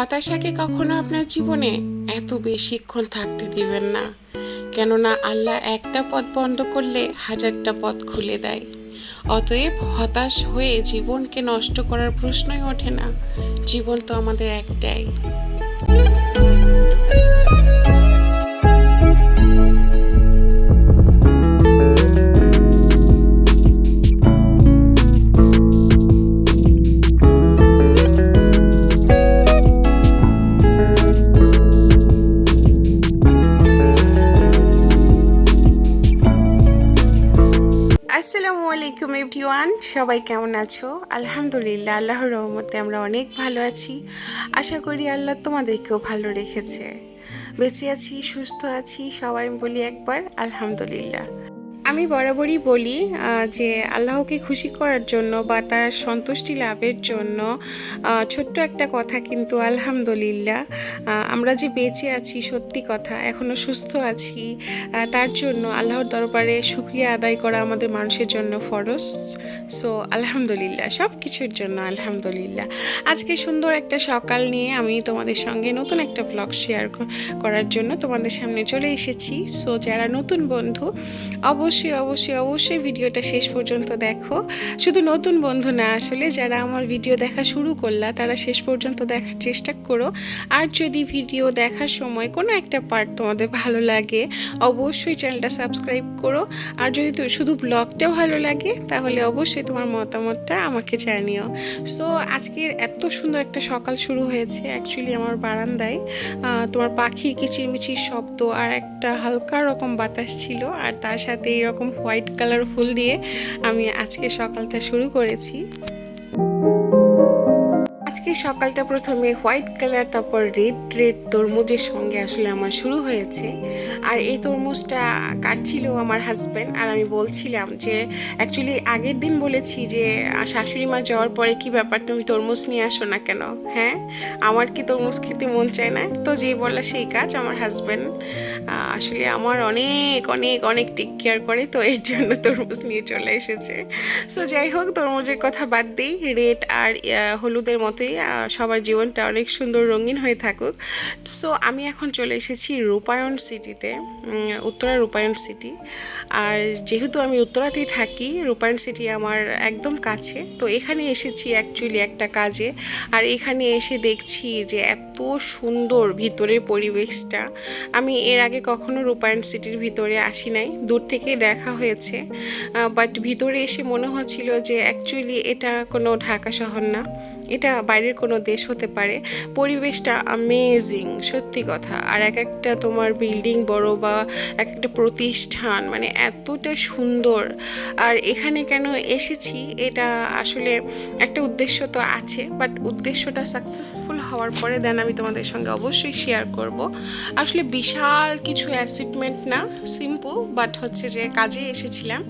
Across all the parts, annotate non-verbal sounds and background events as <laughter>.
হতাশাকে কখনো আপনার জীবনে এত বেশিক্ষণ থাকতে দিবেন না। কেননা আল্লাহ একটা পথ বন্ধ করলে হাজারটা পথ খুলে দেয়। অতএব হতাশ হয়ে জীবনকে নষ্ট করার প্রশ্নই ওঠে না। জীবন তো আমাদের একটাই। আসসালামু আলাইকুম এভরিওয়ান, সবাই কেমন আছো? আলহামদুলিল্লাহ, আল্লাহর রহমতে আমরা অনেক ভালো আছি। আশা করি আল্লাহ তোমাদেরকেও ভালো রেখেছে। বেঁচে আছি, সুস্থ আছি, সবাই বলি একবার আলহামদুলিল্লাহ। আমি বরাবরই বলি যে আল্লাহকে খুশি করার জন্য বা তার সন্তুষ্টি লাভের জন্য ছোট্ট একটা কথা কিন্তু আলহামদুলিল্লাহ আমরা যে বেঁচে আছি সত্যি কথা এখনও সুস্থ আছি তার জন্য আল্লাহর দরবারে শুক্রিয়া আদায় করা আমাদের মানুষের জন্য ফরজ। সো আলহামদুলিল্লাহ সব কিছুর জন্য আলহামদুলিল্লাহ। আজকে সুন্দর একটা সকাল নিয়ে আমি তোমাদের সঙ্গে নতুন একটা ব্লগ শেয়ার করার জন্য তোমাদের সামনে চলে এসেছি। সো যারা নতুন বন্ধু, অবশ্যই অবশ্যই অবশ্যই অবশ্যই ভিডিওটা শেষ পর্যন্ত দেখো। শুধু নতুন বন্ধু না আসলে, যারা আমার ভিডিও দেখা শুরু করলা, তারা শেষ পর্যন্ত দেখার চেষ্টা করো। আর যদি ভিডিও দেখার সময় কোনো একটা পার্ট তোমাদের ভালো লাগে, অবশ্যই চ্যানেলটা সাবস্ক্রাইব করো। আর যদি শুধু ব্লগটা ভালো লাগে, তাহলে অবশ্যই তোমার মতামতটা আমাকে জানিও। সো আজকের এত সুন্দর একটা সকাল শুরু হয়েছে অ্যাকচুয়ালি আমার বারান্দায়। তোমার পাখির কিচিরমিচির শব্দ আর একটা হালকা রকম বাতাস ছিল, আর তার সাথে এরকম হোয়াইট কালার ফুল দিয়ে আমি আজকে সকালটা শুরু করেছি। সকালটা প্রথমে হোয়াইট কালার, তারপর রেড রেড তরমুজের সঙ্গে আসলে আমার শুরু হয়েছে। আর এই তরমুজটা কাটছিল আমার হাজব্যান্ড আর আমি বলছিলাম যে অ্যাকচুয়ালি আগের দিন বলেছি যে, শাশুড়ি মা যাওয়ার পরে কি ব্যাপার? তুমি তরমুজ নিয়ে আসো না কেন? হ্যাঁ আমার কি তরমুজ খেতে মন চায় না? তো যেই বলা সেই কাজ আমার হাজব্যান্ড আসলে আমার অনেক অনেক অনেক টেক কেয়ার করে, তো এর জন্য তরমুজ নিয়ে চলে এসেছে। সো যাই হোক, তরমুজের কথা বাদ দিই, রেড আর হলুদের মতোই সবার জীবনটা অনেক সুন্দর রঙিন হয়ে থাকুক। সো আমি এখন চলে এসেছি রূপায়ণ সিটিতে উত্তরা রূপায়ণ সিটি আর যেহেতু আমি উত্তরাতেই থাকি, রূপায়ণ সিটি আমার একদম কাছে। তো এখানে এসেছি অ্যাকচুয়ালি একটা কাজে। আর এখানে এসে দেখছি যে এত সুন্দর ভিতরের পরিবেশটা। আমি এর আগে কখনো রূপায়ণ সিটির ভিতরে আসি নাই। দূর থেকেই দেখা হয়েছে। বাট ভিতরে এসে মনে হচ্ছিল যে অ্যাকচুয়ালি এটা কোনো ঢাকা শহর না। এটা বাইরের কোনো দেশ হতে পারে। পরিবেশটা অ্যামেজিং সত্যি কথা। আর এক একটা তোমার বিল্ডিং বড় বা এক একটা প্রতিষ্ঠান মানে এতটা সুন্দর। আর এখানে কেন এসেছি এটা আসলে একটা উদ্দেশ্য তো আছে বাট উদ্দেশ্যটা সাকসেসফুল হওয়ার পরে দেন আমি তোমাদের সঙ্গে অবশ্যই শেয়ার করব। আসলে বিশাল কিছু অ্যাচিভমেন্ট না সিম্পল বাট হচ্ছে যে কাজে এসেছিলাম।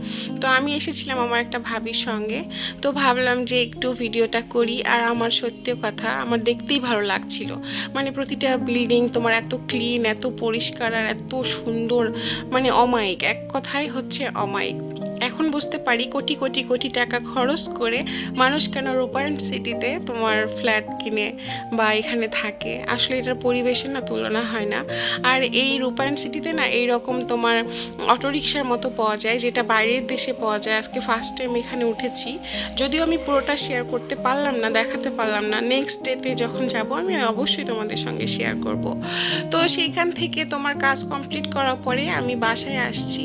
তো আমি এসেছিলাম আমার একটা ভাবির সঙ্গে। তো ভাবলাম যে একটু ভিডিওটা করি, আর আমার সত্যি কথা আমার দেখতেই ভালো লাগছিল। মানে প্রতিটা বিল্ডিং তোমার এত ক্লিন এত পরিষ্কার আর এত সুন্দর মানে অমায়িক। এক কথাই হচ্ছে অমায়িক। এখন বুঝতে পারি কোটি কোটি কোটি টাকা খরচ করে মানুষ কেন রূপায়ণ সিটিতে তোমার ফ্ল্যাট কিনে বা এখানে থাকে? আসলে এটার পরিবেশের না তুলনা হয় না। আর এই রূপায়ণ সিটিতে না এই রকম তোমার অটোরিকশার মতো পাওয়া যায়, যেটা বাইরের দেশে পাওয়া যায়। আজকে ফার্স্ট টাইম এখানে উঠেছি। যদিও আমি পুরোটা শেয়ার করতে পারলাম না, দেখাতে পারলাম না। নেক্সট ডেতে যখন যাব, আমি অবশ্যই তোমাদের সঙ্গে শেয়ার করব। তো সেইখান থেকে তোমার কাজ কমপ্লিট করার পরে আমি বাসায় আসছি।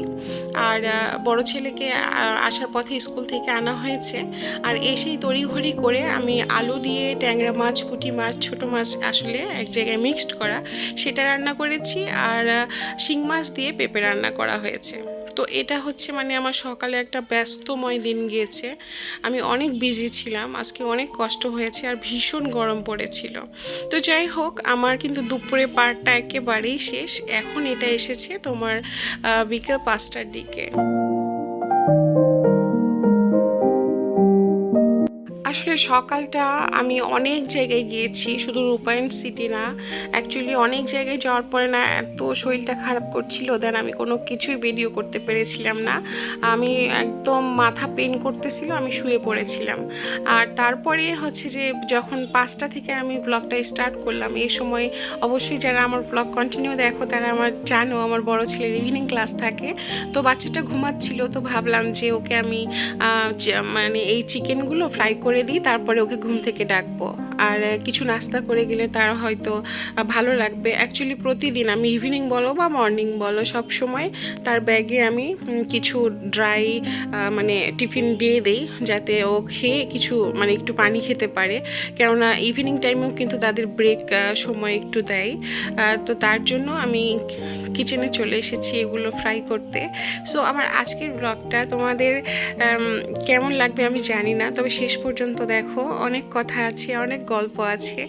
আর বড় ছেলেকে আহ, আসার পথে স্কুল থেকে আনা হয়েছে। আর এসেই তড়িঘড়ি করে আমি আলু দিয়ে ট্যাংরা মাছ পুঁটি মাছ ছোট মাছ আসলে এক জায়গায় মিক্সড করা। সেটা রান্না করেছি আর শিং মাছ দিয়ে পেঁপে রান্না করা হয়েছে। তো এটা হচ্ছে মানে আমার সকালে একটা ব্যস্তময় দিন গিয়েছে। আমি অনেক বিজি ছিলাম আজকে অনেক কষ্ট হয়েছে আর ভীষণ গরম পড়েছিল। তো যাই হোক আমার কিন্তু দুপুরে পার্টটা একেবারেই শেষ। এখন এটা এসেছে তোমার বিকেল পাঁচটার দিকে। আসলে সকালটা আমি অনেক জায়গায় গিয়েছি, শুধু রূপায়ণ সিটি না। অ্যাকচুয়ালি অনেক জায়গায় যাওয়ার পরে না এত শরীরটা খারাপ করছিল দেন আমি কোনো কিছুই ভিডিও করতে পেরেছিলাম না। আমি একদম মাথা পেন করতেছিল, আমি শুয়ে পড়েছিলাম। আর তারপরে হচ্ছে যে যখন পাঁচটা থেকে আমি ব্লগটা স্টার্ট করলাম, এই সময় অবশ্যই যারা আমার ব্লগ কন্টিনিউ দেখো, তারা আমার জানো আমার বড় ছেলের ইভিনিং ক্লাস থাকে। তো বাচ্চাটা ঘুমাচ্ছিল, তো ভাবলাম যে ওকে আমি মানে এই চিকেনগুলো ফ্রাই করে দিই তারপরে ওকে ঘুম থেকে ডাকবো। আর কিছু নাস্তা করে গেলে তার হয়তো ভালো লাগবে। অ্যাকচুয়ালি প্রতিদিন আমি ইভিনিং বলো বা মর্নিং বলো, সব সময় তার ব্যাগে আমি কিছু ড্রাই মানে টিফিন দিয়ে দেই যাতে ও খেয়ে কিছু মানে একটু পানি খেতে পারে। কেননা ইভিনিং টাইমেও কিন্তু তাদের ব্রেক সময় একটু দেয়। তো তার জন্য আমি কিচেনে চলে এসেছি এগুলো ফ্রাই করতে। সো আমার আজকের ব্লগটা তোমাদের কেমন লাগবে আমি জানি না। তবে শেষ পর্যন্ত দেখো, অনেক কথা আছে, অনেক গল্প আছে।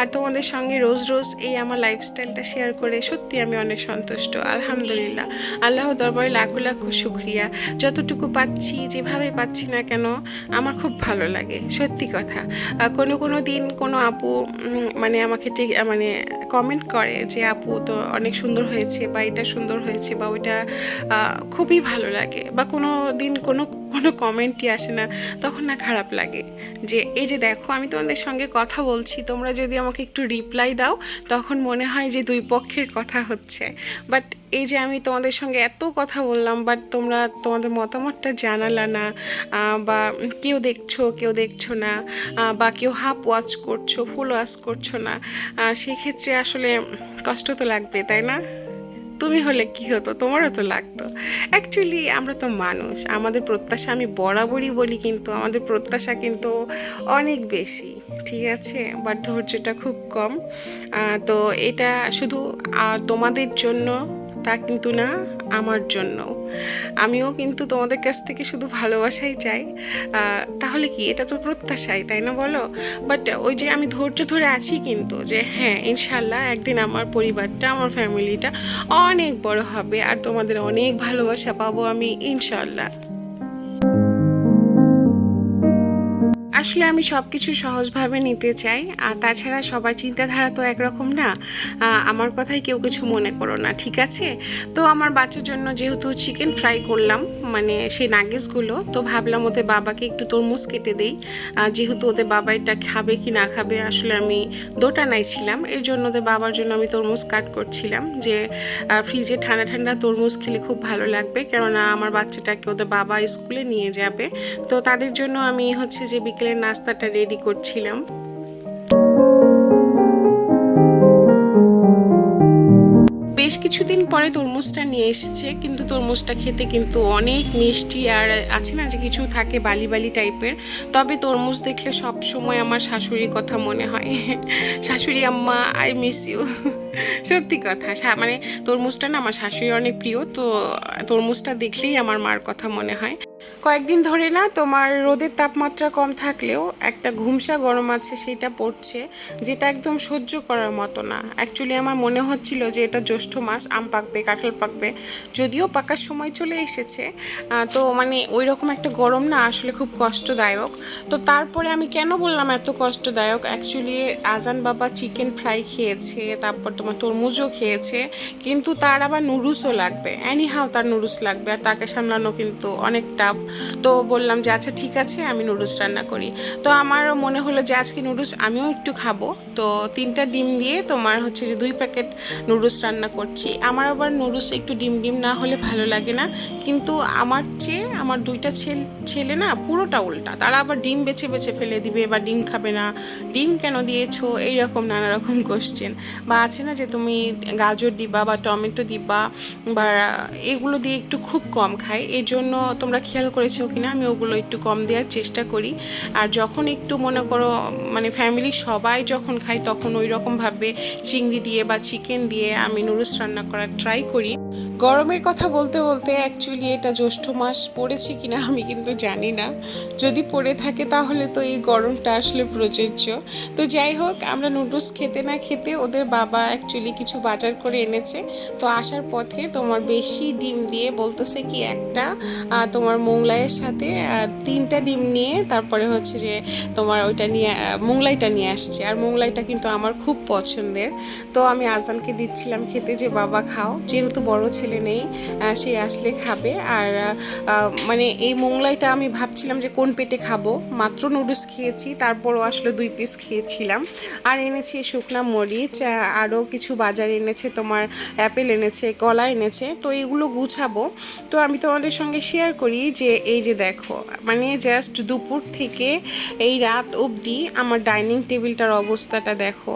আর তোমাদের সঙ্গে রোজ রোজ এই আমার লাইফস্টাইলটা শেয়ার করে সত্যি আমি অনেক সন্তুষ্ট, আলহামদুলিল্লাহ। আল্লাহ দরবারে লাখো লাখো শুক্রিয়া। যতটুকু পাচ্ছি, যেভাবে পাচ্ছি না কেন, আমার খুব ভালো লাগে, সত্যি কথা। কোনো কোনো দিন কোনো আপু মানে আমাকে ঠিক মানে কমেন্ট করে যে, আপু, তো অনেক সুন্দর হয়েছে বা এটা সুন্দর হয়েছে বা ওইটা খুবই ভালো লাগে। বা কোনো দিন কোনো কোনো কমেন্টই আসে না, তখন না খারাপ লাগে। যে, এই যে দেখো, আমি তোমাদের সঙ্গে কথা বলছি, তোমরা যদি আমাকে একটু রিপ্লাই দাও, তখন মনে হয় যে দুই পক্ষের কথা হচ্ছে। বাট এই যে আমি তোমাদের সঙ্গে এত কথা বললাম বাট তোমরা তোমাদের মতামতটা জানালা না বা কেউ দেখছ কেউ দেখছ না বা কেউ হাফ ওয়াচ করছ ফুল ওয়াচ করছ না সেক্ষেত্রে আসলে কষ্ট তো লাগবে, তাই না? তুমি হলে কি হতো? তোমারও তো লাগতো। অ্যাকচুয়ালি আমরা তো মানুষ। আমাদের প্রত্যাশা আমি বরাবরই বলি কিন্তু আমাদের প্রত্যাশা কিন্তু অনেক বেশি, ঠিক আছে? বা ধৈর্যটা খুব কম। তো এটা শুধু তোমাদের জন্য তা কিন্তু না আমার জন্য। আমিও কিন্তু তোমাদের কাছ থেকে শুধু ভালোবাসাই চাই। তাহলে কি এটা তো প্রত্যাশাই, তাই না বলো? বাট ওই যে আমি ধৈর্য ধরে আছি কিন্তু যে হ্যাঁ ইনশাল্লাহ একদিন আমার পরিবারটা, আমার ফ্যামিলিটা অনেক বড় হবে আর তোমাদের অনেক ভালোবাসা পাবো আমি, ইনশাল্লাহ। আসলে আমি সব কিছু সহজভাবে নিতে চাই। আর তাছাড়া সবার চিন্তাধারা তো একরকম না। আমার কথাই কেউ কিছু মনে করো না, ঠিক আছে? তো আমার বাচ্চার জন্য যেহেতু চিকেন ফ্রাই করলাম মানে সেই নাগেসগুলো তো ভাবলাম ওদের বাবাকে একটু তরমুজ কেটে দেই। যেহেতু ওদের বাবা এটা খাবে কি না খাবে আসলে আমি দোটানায় ছিলাম এর জন্য ওদের বাবার জন্য আমি তরমুজ কাট করছিলাম যে ফ্রিজে ঠান্ডা ঠান্ডা তরমুজ খেলে খুব ভালো লাগবে। কেননা আমার বাচ্চাটাকে ওদের বাবা স্কুলে নিয়ে যাবে। তো তাদের জন্য আমি হচ্ছে যে নাস্তাটা রেডি করছিলাম। বেশ কিছুদিন পরে তরমুজটা নিয়ে এসেছে, কিন্তু তরমুজটা খেতে কিন্তু অনেক মিষ্টি আর আছে না যে কিছু থাকে বালি বালি টাইপের তবে তরমুজ দেখলে সব সময় আমার শাশুড়ির কথা মনে হয়। শাশুড়ি, আম্মা আই মিস ইউ সত্যি কথা মানে তরমুজটা না আমার শাশুড়ি অনেক প্রিয়, তো তরমুজটা দেখলেই আমার মার কথা মনে হয়। কয়েকদিন ধরে না তোমার রোদের তাপমাত্রা কম থাকলেও একটা ঘুমসা গরম আছে সেটা পড়ছে, যেটা একদম সহ্য করার মতো না। অ্যাকচুয়ালি আমার মনে হচ্ছিল যে এটা জ্যৈষ্ঠ মাস, আম পাকবে, কাঁঠাল পাকবে, যদিও পাকার সময় চলে এসেছে। তো মানে ওই রকম একটা গরম না আসলে খুব কষ্টদায়ক। তো তারপরে আমি কেন বললাম এত কষ্টদায়ক? অ্যাকচুয়ালি আজান বাবা চিকেন ফ্রাই খেয়েছে, তারপর তোমার তরমুজও খেয়েছে, কিন্তু তার আবার নুডলসও লাগবে। অ্যানি হাও তার নুডলস লাগবে, আর তাকে সামলানো কিন্তু অনেক টাফ তো বললাম যে আচ্ছা ঠিক আছে, আমি নুডলস রান্না করি। তো আমার মনে হলো যে, আজকে নুডলস আমিও একটু খাব। তো তিনটা ডিম দিয়ে তোমার হচ্ছে যে, দুই প্যাকেট নুডলস রান্না করছি। আমার আবার নুডলস একটু ডিম ডিম না হলে ভালো লাগে না। কিন্তু আমার চেয়ে আমার দুইটা ছেলে না, পুরোটা উল্টা। তারা আবার ডিম বেছে বেছে ফেলে দিবে, বা ডিম খাবে না। ডিম কেন দিয়েছ? এইরকম নানা রকম কোশ্চেন বা আছে না যে, তুমি গাজর দিবা, বা টমেটো দিবা, বা এগুলো দিয়ে একটু খুব কম খায়। এই জন্য তোমরা খেয়াল করেছ কিনা আমি ওগুলো একটু কম দেওয়ার চেষ্টা করি। আর যখন একটু মনে করো মানে ফ্যামিলি সবাই যখন খাই তখন ওই রকমভাবে চিংড়ি দিয়ে বা চিকেন দিয়ে আমি নুডলস রান্না করার ট্রাই করি। গরমের কথা বলতে বলতে অ্যাকচুয়ালি এটা জ্যৈষ্ঠ মাস পড়েছে কিনা আমি কিন্তু জানি না। যদি পড়ে থাকে তাহলে তো এই গরমটা আসলে প্রযোজ্য। তো যাই হোক, আমরা নুডলস খেতে না খেতে ওদের বাবা অ্যাকচুয়ালি কিছু বাজার করে এনেছে। তো আসার পথে তোমার বেশি ডিম দিয়ে বলতেছে কি একটা তোমার তোমার মোংলাইয়ের সাথে তিনটা ডিম নিয়ে তারপরে হচ্ছে যে তোমার ওইটা নিয়ে, মোংলাইটা নিয়ে আসছে। আর মোংলাইটা কিন্তু আমার খুব পছন্দের। তো আমি আজানকে দিচ্ছিলাম খেতে যে, বাবা, খাও। যেহেতু বড় ছেলে নেই সে আসলে খাবে। আর মানে এই মোংলাইটা আমি ভাবছিলাম যে, কোন পেটে খাব? মাত্র নুডলস খেয়েছি, তারপরও আসলে দুই পিস খেয়েছিলাম। আর এনেছি শুকনা মরিচ আরও কিছু বাজার এনেছে, তোমার অ্যাপেল এনেছে, কলা এনেছে। তো এগুলো গুছাবো। তো আমি তোমাদের সঙ্গে শেয়ার করি যে এই যে দেখো মানে জাস্ট দুপুর থেকে এই রাত অবধি আমার ডাইনিং টেবিলটার অবস্থাটা দেখো।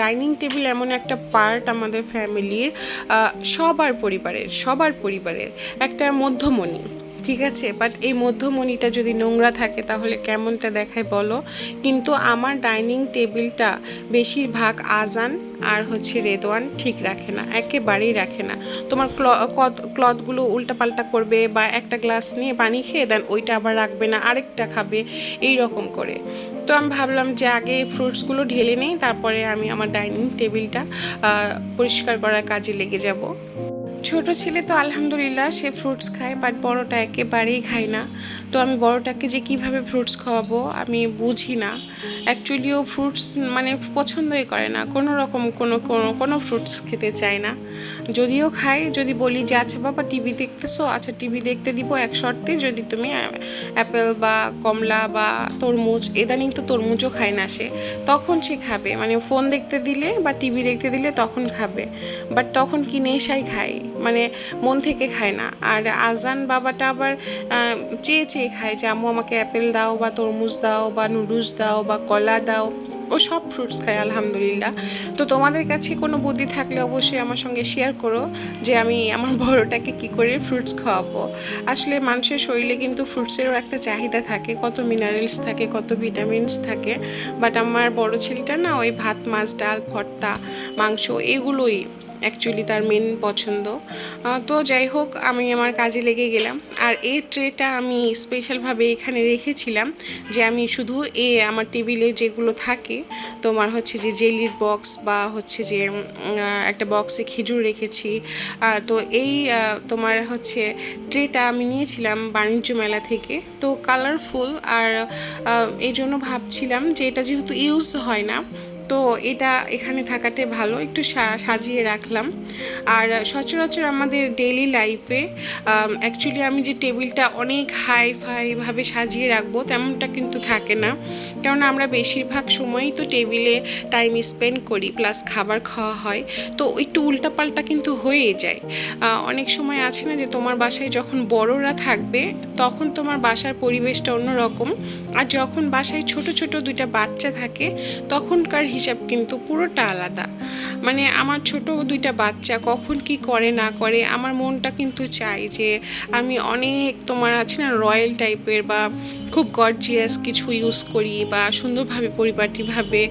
ডাইনিং টেবিল এমন একটা পার্ট আমাদের ফ্যামিলির সবার পরিবারের সবার পরিবারের, একটা মধ্যমণি। ঠিক আছে বাট এই মধ্যমণিটা যদি নোংরা থাকে তাহলে কেমনটা দেখায় বলো? কিন্তু আমার ডাইনিং টেবিলটা বেশিরভাগ আজান আর হচ্ছে রেদওয়ান ঠিক রাখে না, একেবারেই রাখে না। তোমার ক্লথগুলো উল্টাপাল্টা করবে বা একটা গ্লাস নিয়ে পানি খেয়ে দেন, ওইটা আবার রাখবে না, আরেকটা খাবে, এই রকম করে। তো আমি ভাবলাম যে আগে ফ্রুটসগুলো ঢেলে নেই, তারপরে আমি আমার ডাইনিং টেবিলটা পরিষ্কার করার কাজে লেগে যাব। ছোট ছেলে তো আলহামদুলিল্লাহ, সে ফ্রুটস খায় বাট বড়টা একেবারেই খায় না। তো আমি বড়টাকে যে কীভাবে ফ্রুটস খাওয়াবো, আমি বুঝি না। অ্যাকচুয়ালি ও ফ্রুটস মানে পছন্দই করে না, কোনো রকম কোনো কোনো কোনো ফ্রুটস খেতে চায় না। যদিও খায়, যদি বলি যে আচ্ছা বাবা, টিভি দেখতেছো? আচ্ছা টিভি দেখতে দিব এক শর্তে, যদি তুমি অ্যাপেল বা কমলা বা তরমুজ, ইদানিং তো তরমুজও খায় না সে, তখন সে খাবে। মানে ফোন দেখতে দিলে বা টিভি দেখতে দিলে তখন খাবে বাট তখন কি নেশাই খায়? মানে মন থেকে খায় না। আর আজান বাবাটা আবার চেয়ে চেয়ে খায় যে, আম্মু, আমাকে অ্যাপেল দাও বা তরমুজ দাও বা নুডলস দাও বা কলা দাও। ও সব ফ্রুটস খায়, আলহামদুলিল্লাহ। তো তোমাদের কাছে কোনো বুদ্ধি থাকলে অবশ্যই আমার সঙ্গে শেয়ার করো যে, আমি আমার <laughs> বড়টাকে কি করে ফ্রুটস খাওয়াবো। আসলে মানুষের শরীরে কিন্তু ফ্রুটসেরও একটা চাহিদা থাকে, কত মিনারেলস থাকে, কত ভিটামিনস থাকে। বাট আমার বড় ছেলেটা না, ওই ভাত, মাছ, ডাল, ভর্তা, মাংস, এগুলোই। অ্যাকচুয়ালি তার মেন পছন্দ। তো যাই হোক, আমি আমার কাজে লেগে গেলাম। আর এই ট্রেটা আমি স্পেশালভাবে এখানে রেখেছিলাম যে আমি শুধু এ আমার টেবিলে যেগুলো থাকে, তোমার হচ্ছে যে জেলির বক্স বা হচ্ছে যে একটা বক্সে খেজুর রেখেছি। আর তো এই তোমার হচ্ছে ট্রেটা আমি নিয়েছিলাম বাণিজ্য মেলা থেকে। তো কালারফুল আর এই জন্য ভাবছিলাম যে এটা যেহেতু ইউজ হয় না তো এটা এখানে থাকাতে ভালো, একটু সাজিয়ে রাখলাম। আর সচরাচর আমাদের ডেইলি লাইফে অ্যাকচুয়ালি আমি যে টেবিলটা অনেক হাই ফাইভাবে সাজিয়ে রাখব তেমনটা কিন্তু থাকে না। কারণ আমরা বেশিরভাগ সময়ই তো টেবিলে টাইম স্পেন্ড করি প্লাস খাবার খাওয়া হয়। তো একটু উল্টাপাল্টা কিন্তু হয়ে যায়। অনেক সময় আছে না যে তোমার বাসায় যখন বড়রা থাকবে, তখন তোমার বাসার পরিবেশটা অন্যরকম। আর যখন বাসায় ছোট ছোট দুইটা বাচ্চা থাকে, তখনকার হিসাব কিন্তু পুরোটা আলাদা। মানে আমার ছোট দুইটা বাচ্চা কখন কি করে, না করে, আমার মনটা কিন্তু চাই যে আমি অনেক তোমার আছে না রয়্যাল টাইপের বা খুব গর্জিয়াস কিছু ইউজ করি বা সুন্দরভাবে পরিপাটিভাবে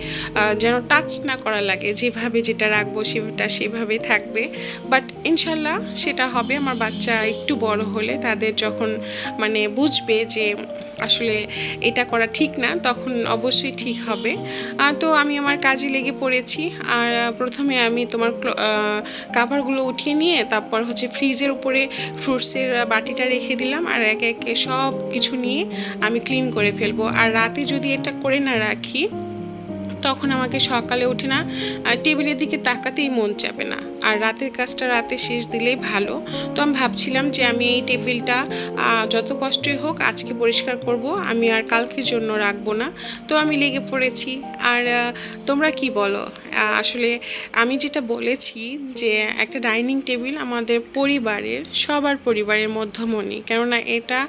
যেন টাচ না করা লাগে। যেভাবে যেটা রাখব সেটা সেভাবে থাকবে। বাট ইনশাল্লাহ সেটা হবে। আমার বাচ্চা একটু বড় হলে তাদের যখন মানে বুঝবে যে আসলে এটা করা ঠিক না, তখন অবশ্যই ঠিক হবে। তো আমি আমার কাজে লেগে পড়েছি। আর প্রথমে আমি তোমার কাভারগুলো উঠিয়ে নিয়ে তারপর হচ্ছে ফ্রিজের উপরে ফ্রুটসের বাটিটা রেখে দিলাম। আর একে একে সব কিছু নিয়ে আমি ক্লিন করে ফেলব। আর রাতে যদি এটা করে না রাখি তখন আমাকে সকালে উঠে না টেবিলের দিকে তাকাতেই মন চাবে না। আর রাতের কাজটা রাতে শেষ দিলেই ভালো। তো আমি ভাবছিলাম যে আমি এই টেবিলটা যত কষ্টই হোক আজকে পরিষ্কার করব, আমি আর কালকের জন্য রাখব না। তো আমি লেগে পড়েছি। আর তোমরা কি বলো? আসলে আমি যেটা বলেছি যে একটা ডাইনিং টেবিল আমাদের পরিবারের, সবার পরিবারের মধ্যমণি। কেননা এটা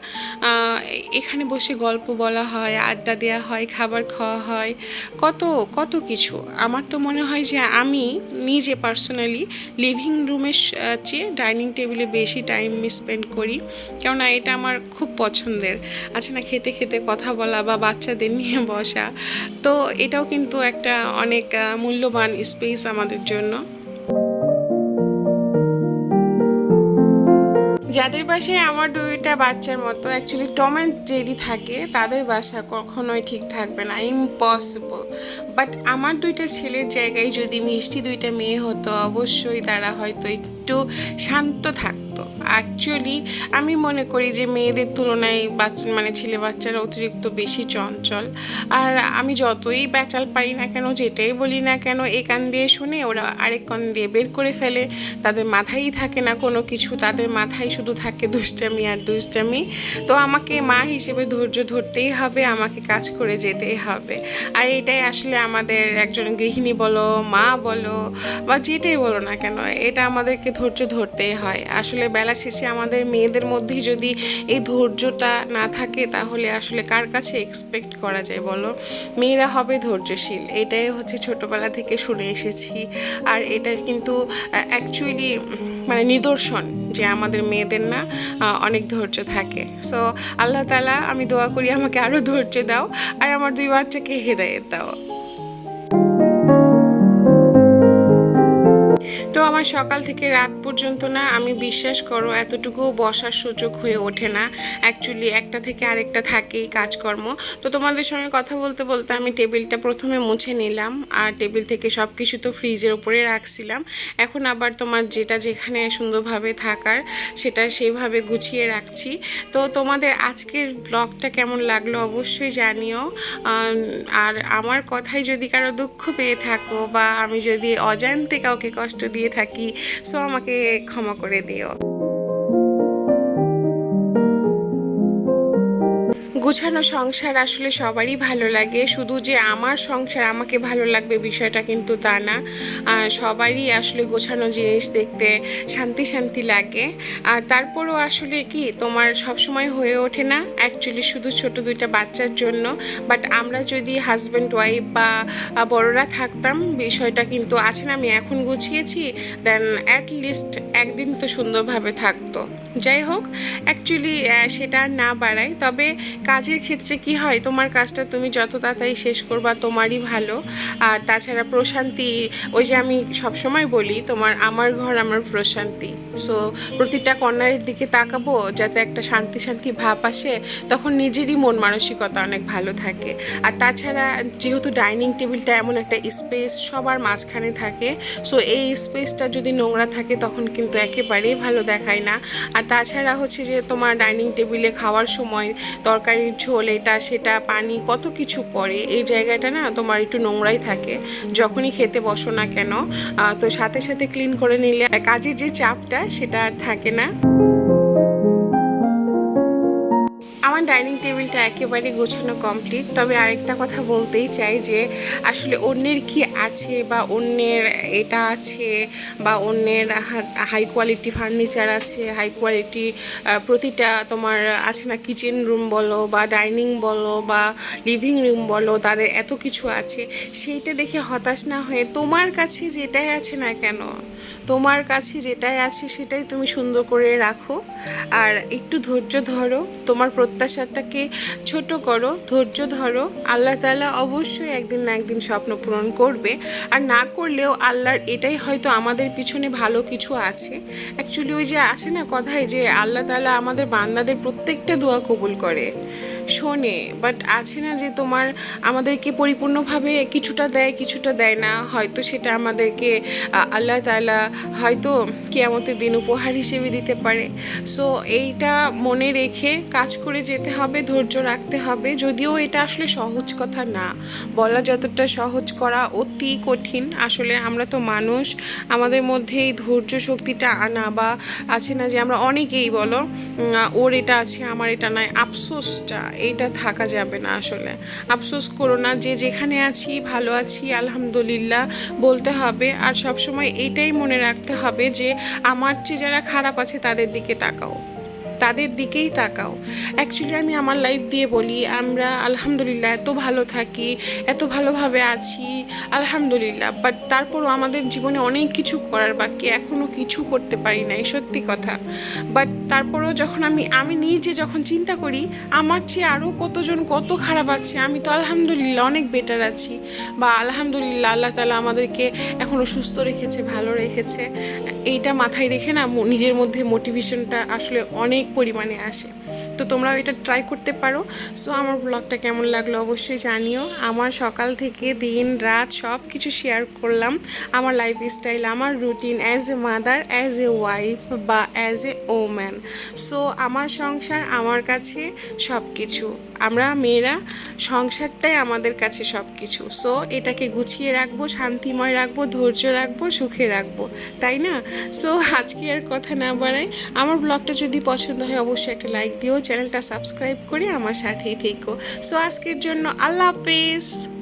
এখানে বসে গল্প বলা হয়, আড্ডা দেওয়া হয়, খাবার খাওয়া হয়। কত কত কিছু। আমার তো মনে হয় যে আমি নিজে পার্সোনালি লিভিং রুমের চেয়ে ডাইনিং টেবিলে বেশি টাইম স্পেন্ড করি। কেননা এটা আমার খুব পছন্দের। আছে না, খেতে খেতে কথা বলা বা বাচ্চাদের নিয়ে বসা। তো এটাও কিন্তু একটা অনেক মূল্যবান স্পেস আমাদের জন্য। যাদের বাসায় আমার দুইটা বাচ্চার মতো অ্যাকচুয়ালি টম অ্যান্ড জেরি থাকে, তাদের বাসা কখনোই ঠিক থাকবে না ইম্পসিবল বাট আমার দুইটা ছেলের জায়গায় যদি মিষ্টি দুইটা মেয়ে হতো, অবশ্যই তারা হয়তো একটু শান্ত থাকতো। অ্যাকচুয়ালি আমি মনে করি যে মেয়েদের তুলনায় বাচ্চা মানে ছেলে বাচ্চারা অতিরিক্ত বেশি চঞ্চল। আর আমি যতই বেচাল পারি না কেন, যেটাই বলি না কেন এ কান দিয়ে শুনে ওরা আরেক কান দিয়ে বের করে ফেলে। তাদের মাথায়ই থাকে না কোনো কিছু, তাদের মাথায় শুধু থাকে দুষ্টামি আর দুষ্টামি। তো আমাকে মা হিসেবে ধৈর্য ধরতেই হবে, আমাকে কাজ করে যেতেই হবে। আর এটাই আসলে আমাদের একজন গৃহিণী বলো, মা বলো, বা যেটাই বলো না কেন, এটা আমাদেরকে ধৈর্য ধরতেই হয়। আসলে বেলা শেষে আমাদের মেয়েদের মধ্যেই যদি এই ধৈর্যটা না থাকে, তাহলে আসলে কার কাছে এক্সপেক্ট করা যায় বলো? মেয়েরা হবে ধৈর্যশীল। এটাই হচ্ছে ছোটবেলা থেকে শুনে এসেছি। আর এটা কিন্তু অ্যাকচুয়ালি মানে নিদর্শন যে আমাদের মেয়েদের না অনেক ধৈর্য থাকে। সো আল্লাহ তালা আমি দোয়া করি আমাকে আরও ধৈর্য দাও। আর আমার দুই বাচ্চাকে হেদায়েত দাও। তো আমার সকাল থেকে রাত পর্যন্ত না আমি বিশ্বাস করো এতটুকুও বসার সুযোগ হয়ে ওঠে না। অ্যাকচুয়ালি একটা থেকে আরেকটা থাকেই কাজকর্ম। তো তোমাদের সঙ্গে কথা বলতে বলতে আমি টেবিলটা প্রথমে মুছে নিলাম আর টেবিল থেকে সব কিছু তো ফ্রিজের উপরে রাখছিলাম। এখন আবার তোমার যেটা যেখানে সুন্দরভাবে থাকার সেটা সেইভাবে গুছিয়ে রাখছি। তো তোমাদের আজকের ব্লগটা কেমন লাগল অবশ্যই জানিও। আর আমার কথায় যদি কারও দুঃখ পেয়ে থাকো বা আমি যদি অজান্তে কাউকে কষ্ট দিয়ে থাকি সো আমাকে ক্ষমা করে দিও। গুছানো সংসার আসলে সবারই ভালো লাগে। শুধু যে আমার সংসার আমাকে ভালো লাগবে বিষয়টা কিন্তু তা না। সবারই আসলে গোছানো জিনিস দেখতে শান্তি শান্তি লাগে। আর তারপরও আসলে কি, তোমার সবসময় হয়ে ওঠে না। অ্যাকচুয়ালি শুধু ছোট দুইটা বাচ্চার জন্য। বাট আমরা যদি হাজব্যান্ড ওয়াইফ বা বড়রা থাকতাম, বিষয়টা কিন্তু আছে না, আমি এখন গুছিয়েছি দেন অ্যাট লিস্ট একদিন তো সুন্দরভাবে থাকতো। যাই হোক অ্যাকচুয়ালি সেটা আর না বাড়াই তবে কাজের ক্ষেত্রে কি হয়, তোমার কাজটা তুমি যত তাড়াতাড়ি শেষ করবা, তোমারই ভালো। আর তাছাড়া প্রশান্তি, ওই যে আমি সবসময় বলি, তোমার, আমার ঘর আমার প্রশান্তি। সো প্রতিটা কর্নারের দিকে তাকাবো, যাতে একটা শান্তি শান্তি ভাব আসে, তখন নিজেরই মন মানসিকতা অনেক ভালো থাকে। আর তাছাড়া, যেহেতু ডাইনিং টেবিলটা এমন একটা স্পেস সবার মাঝখানে থাকে। সো এই স্পেসটা যদি নোংরা থাকে, তখন কিন্তু একেবারেই ভালো দেখায় না। আর তাছাড়া হচ্ছে যে তোমার ডাইনিং টেবিলে খাওয়ার সময় তরকারির ঝোল, এটা, সেটা, পানি, কত কিছু পড়ে। এই জায়গাটা না তোমার একটু নোংরাই থাকে, যখনই খেতে বসো না কেন। তো সাথে সাথে ক্লিন করে নিলে, কাজের যে চাপটা সেটা আর থাকে না। আমার ডাইনিং টেবিলটা একেবারে গোছানো কমপ্লিট, তবে আরেকটা কথা বলতেই চাই যে আসলে অন্যের কি আছে বা অন্যের এটা আছে বা অন্যের হাই কোয়ালিটি ফার্নিচার আছে হাই কোয়ালিটি প্রতিটা তোমার আছে না কিচেন রুম বলো বা ডাইনিং বলো বা লিভিং রুম বলো, তাদের এত কিছু আছে। সেইটা দেখে হতাশ না হয়ে তোমার কাছে যেটাই আছে না কেন, তোমার কাছে যেটাই আছে সেটাই তুমি সুন্দর করে রাখো। আর একটু ধৈর্য ধরো, তোমার প্রত্যাশাটাকে ছোট করো, ধৈর্য ধরো। আল্লাহ তালা অবশ্যই একদিন না একদিন স্বপ্ন পূরণ করবে। আর না করলেও আল্লাহর এটাই হয়তো আমাদের পিছনে ভালো কিছু আছে। অ্যাকচুয়ালি ওই যে আছে না কথায় যে আল্লাহ তালা আমাদের বান্দাদের প্রত্যেকটা দোয়া কবুল করে। শোনে বাট আছে না যে তোমার আমাদেরকে পরিপূর্ণভাবে কিছুটা দেয় কিছুটা দেয় না, হয়তো সেটা আমাদেরকে আল্লাহ তালা হয়তো কেয়ামতের দিন উপহার হিসেবে দিতে পারে। সো এইটা মনে রেখে কাজ করে যেতে হবে, ধৈর্য রাখতে হবে, যদিও এটা আসলে সহজ কথা না। বলা যতটা সহজ করা অতি কঠিন। আসলে আমরা তো মানুষ, আমাদের মধ্যে এই ধৈর্য শক্তিটা আনা বা আছে না যে আমরা অনেকেই বলো ওর এটা আছে, আমার এটা নাই, আফসোসটা এইটা থাকা যাবে না আসলে। আফসোস করো না, যে যেখানে আছি, ভালো আছি, আলহামদুলিল্লাহ বলতে হবে। আর সবসময় এটাই মনে রাখতে হবে যে, আমার চেয়ে যারা খারাপ আছে তাদের দিকে তাকাও। তাদের দিকেই তাকাও। অ্যাকচুয়ালি আমি আমার লাইফ দিয়ে বলি, আমরা আলহামদুলিল্লাহ এত ভালো থাকি, এত ভালোভাবে আছি, আলহামদুলিল্লাহ। বাট তারপরও আমাদের জীবনে অনেক কিছু করার বাকি এখনও কিছু করতে পারি নাই, সত্যি কথা। বাট তারপরেও যখন আমি আমি নিজে যখন চিন্তা করি, আমার চেয়ে আরও কতজন কত খারাপ আছে, আমি তো আলহামদুলিল্লাহ অনেক বেটার আছি। বা আলহামদুলিল্লাহ আল্লাহ তালা আমাদেরকে এখনও সুস্থ রেখেছে, ভালো রেখেছে। এইটা মাথায় রেখে না নিজের মধ্যে মোটিভেশনটা আসলে অনেক পরিমাণে আসে। তো তোমরাও এটা ট্রাই করতে পারো। সো আমার ব্লগটা কেমন লাগল অবশ্যই জানিও। আমার সকাল থেকে দিন, রাত সব কিছু শেয়ার করলাম। আমার লাইফস্টাইল আমার routine as a mother as a wife বা অ্যাজ এ ওম্যান সো আমার সংসার আমার কাছে সব কিছু আমরা মেয়েরা সংসারটাই আমাদের কাছে সব কিছু সো এটাকে গুছিয়ে রাখব, শান্তিময় রাখব, ধৈর্য রাখব, সুখে রাখব। তাই না? সো আজকে আর কথা না বাড়াই। আমার ব্লগটা যদি পছন্দ হয়, অবশ্যই একটা লাইক দিও। চ্যানেলটা সাবস্ক্রাইব করে আমার সাথেই থেকো। সো আজকের জন্য আল্লাহ হাফেজ।